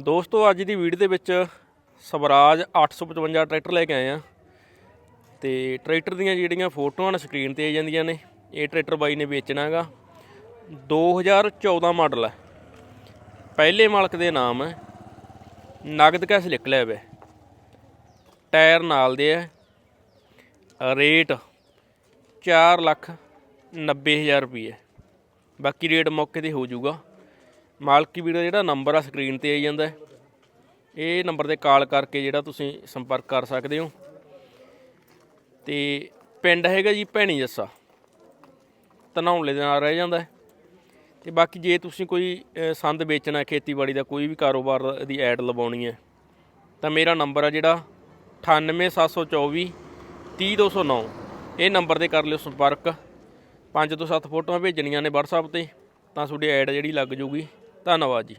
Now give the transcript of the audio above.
ਦੋਸਤੋ, ਅੱਜ ਦੀ ਵੀਡੀਓ ਦੇ ਵਿੱਚ ਸਵਰਾਜ 855 ਟਰੈਕਟਰ ਲੈ ਕੇ ਆਏ ਆ। ਤੇ ਟਰੈਕਟਰ ਦੀਆਂ ਜਿਹੜੀਆਂ ਫੋਟੋਆਂ ਨੇ ਸਕਰੀਨ ਤੇ ਆ ਜਾਂਦੀਆਂ ਨੇ, ਇਹ ਟਰੈਕਟਰ ਬਾਈ ਨੇ ਵੇਚਣਾਗਾ 2014 ਮਾਡਲ ਹੈ ਪਹਿਲੇ ਮਾਲਕ ਦੇ ਨਾਮ ਹੈ ਨਗਦ ਕੈਸ਼ ਲਿਖ ਲਿਆ ਵੇ। ਟਾਇਰ ਨਾਲ ਦੇ ਹੈ ਰੇਟ 4 ਲੱਖ 90000 ਰੁਪਏ ਬਾਕੀ ਰੇਟ ਮੌਕੇ ਤੇ ਹੋ ਜਾਊਗਾ। ਮਾਲਕੀ ਵੀਰ ਦਾ ਜਿਹੜਾ ਨੰਬਰ ਆ ਸਕਰੀਨ ਤੇ ਆਈ ਜਾਂਦਾ ਹੈ। ਇਹ ਨੰਬਰ ਤੇ ਕਾਲ ਕਰਕੇ ਜਿਹੜਾ ਤੁਸੀਂ ਸੰਪਰਕ ਕਰ ਸਕਦੇ ਹੋ ਤੇ ਪਿੰਡ ਹੈਗਾ ਜੀ ਭੈਣੀ ਜੱਸਾ ਧਨੌਲੇ ਦੇ ਨਾਲ ਰਹਿ ਜਾਂਦਾ ਹੈ। ਤੇ ਬਾਕੀ ਜੇ ਤੁਸੀਂ ਕੋਈ ਸੰਦ ਵੇਚਣਾ ਖੇਤੀਬਾੜੀ ਦਾ, ਕੋਈ ਵੀ ਕਾਰੋਬਾਰ ਦੀ ਐਡ ਲਵਾਉਣੀ ਹੈ, ਤਾਂ ਮੇਰਾ ਨੰਬਰ ਆ ਜਿਹੜਾ 98724 30209 ਇਹ ਨੰਬਰ ਤੇ ਕਰ ਲਿਓ ਸੰਪਰਕ ਪੰਜ ਤੋਂ ਸੱਤ ਫੋਟੋਆਂ ਭੇਜਣੀਆਂ ਨੇ WhatsApp ਤੇ, ਤਾਂ ਤੁਹਾਡੀ ਐਡ ਜਿਹੜੀ ਲੱਗ ਜੂਗੀ ਧੰਨਵਾਦ ਜੀ।